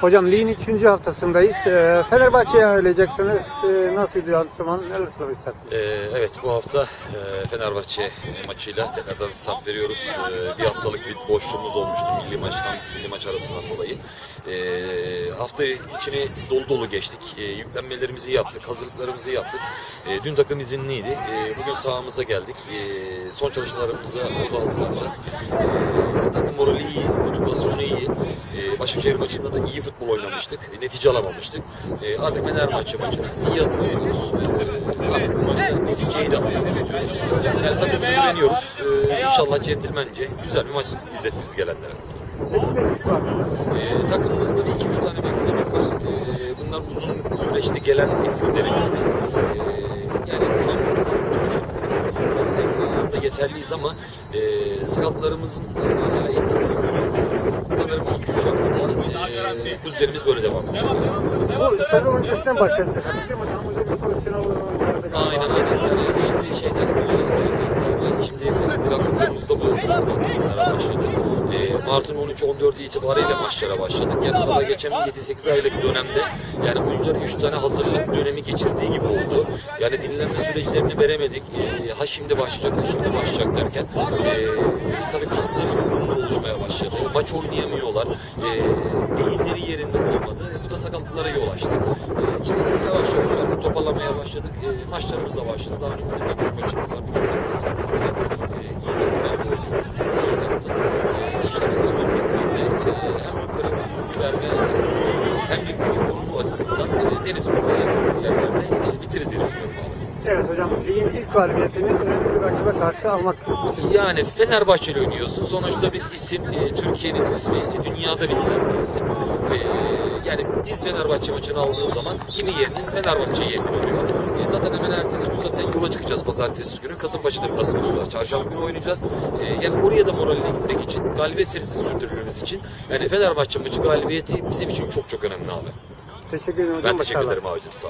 Hocam ligin 3. haftasındayız. Ee, Fenerbahçe'yi ağırlayacaksınız. Ee, nasıl bir antrenman? Neler söylemek istersiniz? Ee, evet bu hafta e, Fenerbahçe maçıyla tekrardan start veriyoruz. Bir haftalık bir boşluğumuz olmuştu milli maçtan milli maç arasından dolayı. Hafta içini dolu dolu geçtik. Yüklenmelerimizi yaptık, hazırlıklarımızı yaptık. Dün takım izinliydi. Bugün sahamıza geldik. Son çalışmalarımıza burada hazırlanacağız. Ee, takım morali iyi, motivasyonu Ee, Başakşehir maçında da iyi futbol oynamıştık. Ee, Netice alamamıştık. Ee, artık Fenerbahçe maçına iyi hazırlanıyoruz. Ee, artık bu maçta neticeyi de almak istiyoruz. Yani takım söyleniyoruz. Ee, inşallah centilmence güzel bir maç izlettiririz gelenlere. Eksik var mı? Ee, takımımızda bir iki üç tane eksiğimiz var. Ee, bunlar uzun süreçte gelen eksiklerimizdi. Ee, yani tam kadro çalışan süper sezonlarda yeterliyiz ama e, sakatlarımızın e, hala etkisini görüyoruz. Üç haftada e, bu düzenimiz böyle devam edecek. Bu sezon öncesinden başladı sakatlık değil mi? Daha önce bir pozisyona oynadı. Aynen aynen. Yani şimdi şeyden dolayı şimdi Haziran'da Temmuz'da bu antrenmanlara başladı. Ee, Mart'ın 13-14 itibariyle maçlara başladık. Yani arada geçen bir 7-8 aylık dönemde yani oyuncular 3 tane hazırlık dönemi geçirdiği gibi oldu. Yani dinlenme süreçlerini veremedik. Ee, ha şimdi başlayacak ha şimdi başlayacak derken ee, tabii kasların yoğunluğu. Maç oynayamıyorlar. Ee, beyinleri yerinde olmadı. Bu da sakatlıklara yol açtı. Ee, işte yavaş yavaş artık toparlamaya başladık. Ee, maçlarımıza başladı. Daha önümüzde birçok maçımız var. Birçok deplasmanımız var. Ee, iyi takımlarla oynuyoruz. Biz de iyi takımız. Ee, inşallah sezon bittiğinde e, hem yukarı oyuncu verme açısından hem ligdeki konumlu açısından e, deniz kurulu yerlerde e, bitiririz diye düşünüyorum abi. Evet hocam ligin ilk galibiyetini önemli bir rakibe karşı almak için. Yani Fenerbahçe ile oynuyorsun. Sonuçta bir isim, e, Türkiye'nin ismi, e, dünyada bilinen bir isim. E, yani biz Fenerbahçe maçını aldığın zaman kimi yendin? Fenerbahçe'yi yendin oluyor. E, zaten hemen ertesi gün zaten yola çıkacağız pazartesi günü. Kasımpaşa deplasmanımız var. Çarşamba günü oynayacağız. E, yani oraya da moralle gitmek için, galibiyet serisini sürdürmemiz için. Yani Fenerbahçe maçı galibiyeti bizim için çok çok önemli abi. Teşekkür ederim hocam. Ben teşekkür ederim abicim. Sağ ol.